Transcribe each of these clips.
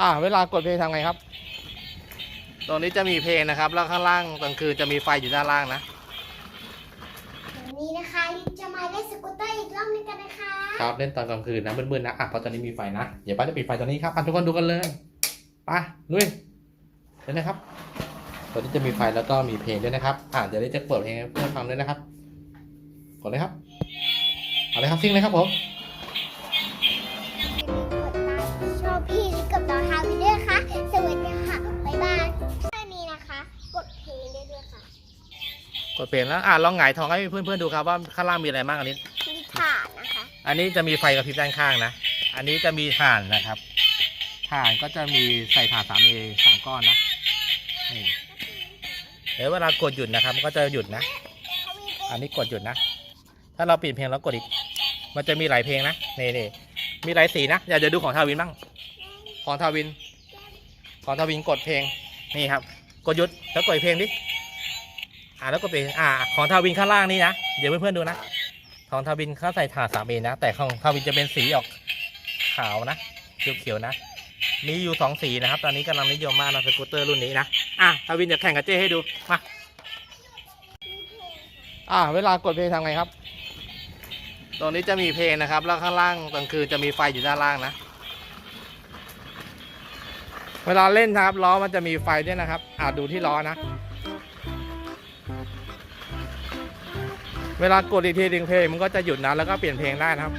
อ่า เวลากดเพลงทำไงครับ ตรงนี้จะมีเพลงนะครับ แล้วข้างล่างกลางคืนจะมีไฟอยู่ด้านล่างนะวันนี้นะคะลินจะมาเล่นสกูตเตอร์อีกรอบนึงกันนะคะ ครับเล่นตอนกลางคืนนะมืดๆนะอะเพราะตอนนี้มีไฟนะเดี๋ยวป้าจะปิดไฟตอนนี้ครับอะทุกคนดูกันเลยไปลุยเห็นนะครับตอนนี้จะมีไฟแล้วก็มีเพลงด้วยนะครับอะเดี๋ยวนี้จะเปิดเพลงให้เพื่อนฟังด้วยนะครับกดเลยครับเอาเลยครับซิ่งเลยครับผม กดเพลงแล้วอะลองหงายท้องให้เพื่อนๆดูครับว่าข้างล่างมีอะไรบ้างอันนี้ มีฐานนะคะ อันนี้จะมีไฟกระพริบด้านข้างนะ อันนี้จะมีถ่านนะครับถ่านก็จะมีใส่ถ่านสามเอสามก้อนนะนี่เดี๋ยวเวลากดหยุดนะครับมันก็จะหยุดนะ อันนี้กดหยุดนะ ถ้าเราเปลี่ยนเพลงแล้วกดอีก มันจะมีหลายเพลงนะนี่นี่มีหลายสีนะอยากจะดูของทาวินบ้างของทาวิน ของทาวินกดเพลงนี่ครับ กดหยุดแล้วกดอีกเพลงดิ อ่าแล้วกดเพลงอ่าของทาวินข้างล่างนี่นะ เดี๋ยวเพื่อนๆดูนะ ของทาวินเขาใส่ถ่านสามเอนะ แต่ของทาวินจะเป็นสีออกขาวนะเขียวๆนะ มีอยู่สองสีนะครับ ตอนนี้กำลังนิยมมากนะสกูตเตอร์รุ่นนี้นะ อะทาวินจะแข่งกับเจ้ให้ดู มา อ่า เวลากดเพลงทำไงครับ ตรงนี้จะมีเพลงนะครับ แล้วข้างล่างกลางคืนจะมีไฟอยู่ด้านล่างนะ เวลาเล่นนะครับล้อมันจะมีไฟด้วยนะครับ อ่าดูที่ล้อนะ เวลากดอีกทีดึงเพลงมันก็จะหยุดนะแล้วก็เปลี่ยนเพลงได้นะครับ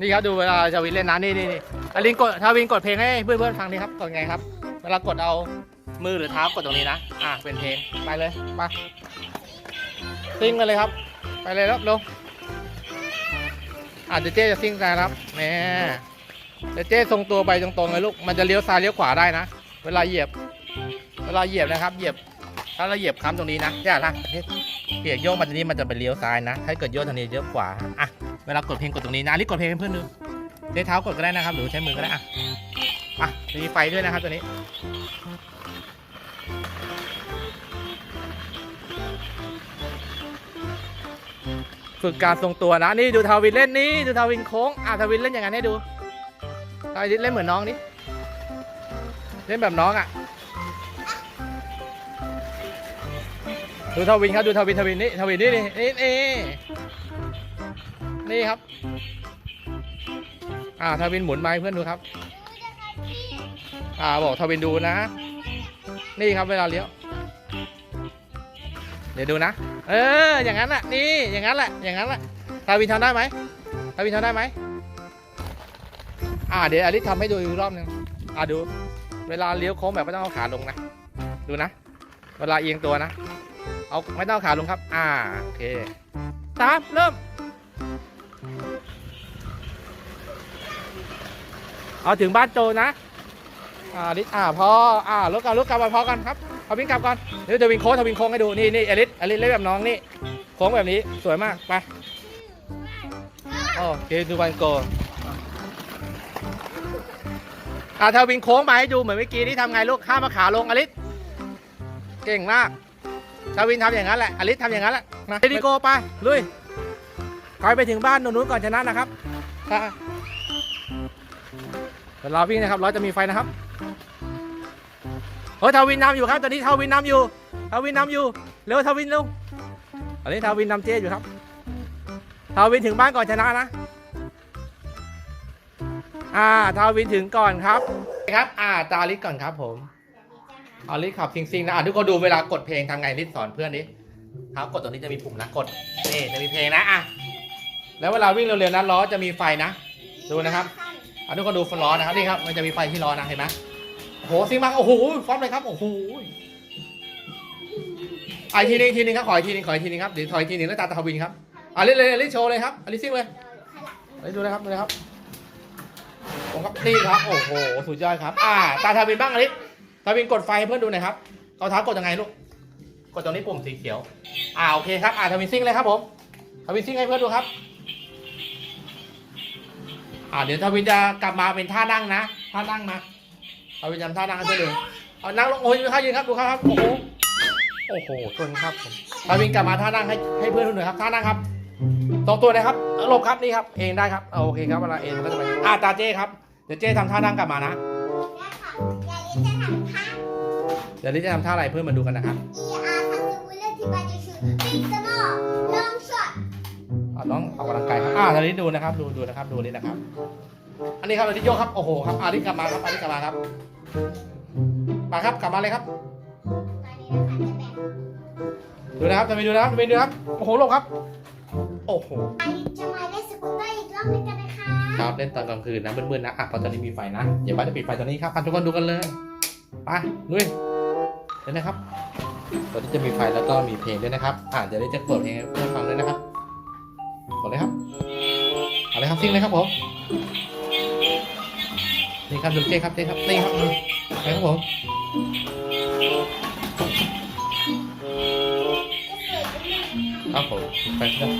นี่ครับดูเวลาชาวินเล่นนะนี่นี่นี่อาลินกดชาวินกดเพลงให้เพื่อนๆฟังดีครับกดไงครับ เวลากดเอามือหรือเท้ากดตรงนี้นะ อ่าเป็นเพลงไปเลยไปซิ่งกันเลยครับ ไปเลยครับลงอาเดี๋ยวเจ๊จะซิ่งกันครับแม่เดี๋ยวเจ๊ทรงตัวไปตรงๆเลยลูกมันจะเลี้ยวซ้ายเลี้ยวขวาได้นะ เวลาเหยียบ เวลาเหยียบนะครับ เหยียบถ้าเราเหยียบค้ำตรงนี้นะอย่าละ เปลี่ยนโยกมาตรงนี้มันจะเป็นเลี้ยวซ้ายนะ ถ้าเกิดโยกทางนี้เลี้ยวขวาอะเวลากดเพลงกดตรงนี้นะอันนี้กดเพลงให้เพื่อนดูใช้เท้ากดก็ได้นะครับ หรือใช้มือก็ได้อะอะมีไฟด้วยนะครับตัวนี้ฝึกการทรงตัวนะนี่ดูทาวินเล่นนี่ดูทาวินโค้งอะทาวินเล่นอย่างนั้นให้ดูทาวินเล่นเหมือนน้องนี่เล่นแบบน้องอะ ดูทวินครับดูทวินทวินนี่ทวินนี่นี่นี่นี่นี่ครับ อ่าทวินหมุนไม้เพื่อนดูครับ อ่าบอกทวินดูนะ นี่ครับเวลาเลี้ยว เดี๋ยวดูนะ เออ อย่างนั้นแหละนี่อย่างนั้นแหละอย่างนั้นแหละทวินทำได้ไหมทวินทำได้ไหมอ่าเดี๋ยวอลิสทำให้ดูอีกรอบหนึ่งอ่าดู เวลาเลี้ยวโค้งแบบไม่ต้องเอาขาลงนะ ดูนะ เวลาเอียงตัวนะ เอาไม่ต้องเอาขาลงครับ อ่า โอเคสามเริ่ม เอาถึงบ้านโจนะ อ่าลิศอ่าพอ อ่ารถกลับรถกลับมาพอกันครับเอาวิ่งกลับก่อนเดี๋ยวจะวิ่งโค้งจะวิ่งโค้งให้ดู นี่นี่อลิศอลิศเล่นแบบน้องนี่ โค้งแบบนี้ สวยมาก ไป โอเคดูวันโกอ่าถ้าวิ่งโค้งมาให้ดูเหมือนเมื่อกี้นี่ทำไงลูกข้ามมาขาลงอลิศเก่งมาก ชาวินทำอย่างนั้นแหละอลิสทำอย่างนั้นแหละมาเดดิโกไปลุยคอยไปถึงบ้านตรงนู้นก่อนชนะนะครับอะเดี๋ยวเราวิ่งนะครับ เราจะมีไฟนะครับเฮ้ยทาวินนำอยู่ครับ ตอนนี้ทาวินนำอยู่ทาวินนำอยู่ เร็วทาวินเร็วตอนนี้ทาวินนำเจ๊อยู่ครับทาวินถึงบ้านก่อนชนะนะ อ่าทาวินถึงก่อนครับ ครับ อ่าตาลิสก่อนครับผม เอาลิสขับซิงๆนะอะทุกคนดูเวลากดเพลงทำไงลิสสอนเพื่อนดิครับกดตรงนี้จะมีปุ่มนะกดนี่จะมีเพลงนะอะแล้วเวลาวิ่งเร็วๆนะล้อจะมีไฟนะ ดูนะครับอะทุกคนดูล้อนะครับนี่ครับมันจะมีไฟที่ล้อนะเห็นไหมโอ้โหซิงมากโอ้โหฟอสเลยครับโอ้โหอะอีกทีนึงทีนึงครับขออีกทีนึงขออีกทีนึงครับเดี๋ยวถอยอีกทีนึงแล้วตาตาวินครับอะลิสเลยลิสโชว์เลยครับอะลิสซิ่งเลยลิสดูนะครับดูนะครับโอ้ครับนี่ครับโอ้โหสุดยอดครับ อ่าตาทาวินบ้างอลิส ทวินกดไฟให้เพื่อนดูหน่อยครับเอาเท้ากดยังไงลูก กดตรงนี้ปุ่มสีเขียว อ่าโอเคครับ อ่าทวินซิ่งเลยครับผมทวินซิ่งให้เพื่อนดูครับ อ่าเดี๋ยวทวินจะกลับมาเป็นท่านั่งนะ ท่านั่งมาทวินจำท่านั่งให้เพื่อนดูเอานั่งลงโอ้ยดูเขายืนครับดูเขาครับ โอ้โห โอ้โหชนครับผมทวินกลับมาท่านั่งให้ให้เพื่อนดูหน่อยครับ ท่านั่งครับตรงตัวเลยครับหลบครับนี่ครับ เองได้ครับ โอเคครับเวลาเองมันก็จะไป อ่าตาเจ้ครับ เดี๋ยวเจ๊ทำท่านั่งกลับมานะ เดี๋ยวลิจะทำท่าอะไรเพื่อนมาดูกันนะครับ E R ทำซูวิลเลอร์ที่บาจูชูบิ๊กสมอลลองช็อตอะน้องออกกำลังกายครับอ่าตอนนี้ดูนะครับ ดูดูนะครับ ดูนี่นะครับ อันนี้ครับอันนี้โยกครับโอ้โหครับอาริกลับมาครับอาริกลับมาครับ มาครับกลับมาเลยครับ ตอนนี้นะคะจะแบ่งดูนะครับจะไปดูนะครับจะไปดูนะครับโอ้โหลงครับ โอ้โหยายลิจะมาเล่นสกูตเตอร์อีกรอบหนึงกันนะคะครับเล่นตอนกลางคืนนะมืดๆนะอะเพราะตอนนี้มีไฟนะ เดี๋ยวบ้านจะปิดไฟตอนนี้ครับอะทุกคนดูกันเลย ไปลุย เห็นนะครับตอนนี้จะมีไฟแล้วก็มีเพลงด้วยนะครับ อะเดี๋ยวเราจะเปิดเพลงให้เพื่อนฟังด้วยนะครับกดเลยครับเอาเลยครับซิ่งเลยครับผมนี่ครับดูเจ๊ครับเจ๊ครับนี่ครับนี่ไปครับผมครับผมไปครับ